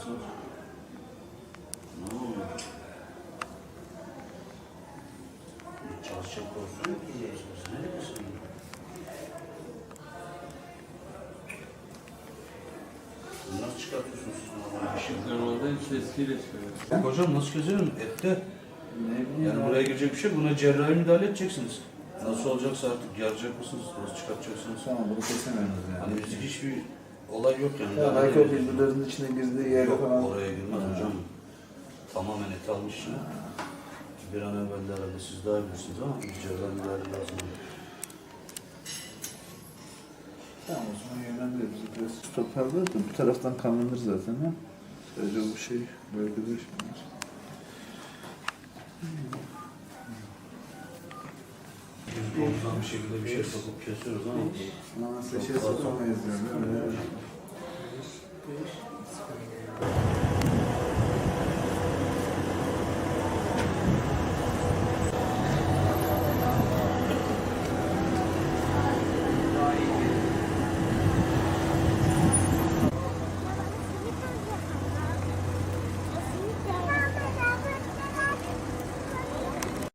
Nasıl olacak? Ne oluyor? Çalışacak yok ki geçmiş. Ne diyorsun? Nasıl çıkartıyorsunuz siz normal bir şey? Normalde sesiyle çıkıyor. Hocam nasıl çözüyorum? Ette. Ne bileyim Yani buraya girecek bir şey, buna cerrahi müdahale edeceksiniz. Nasıl olacaksa artık yaracak mısınız, nasıl çıkartacaksınız? Tamam bunu kesemiyoruz yani. Hani bizde hiçbir olay yok yani. Ya o edeceğiz. birbirlerinin içine girdiği yerde Yok, falan. oraya girmez hocam. Tamamen et almış için. Bir an evvel de herhalde siz daha bilirsiniz ama müdahale lazım. Tamam o zaman yönlendiririz. Biraz toparlar da bir taraftan kanlanır zaten ha. Sadece bu şey bölgede şimdi. Yüzde doksan bir şekilde bir şey sokup kesiyoruz ama Ama seçe fazla. sokamayız yani.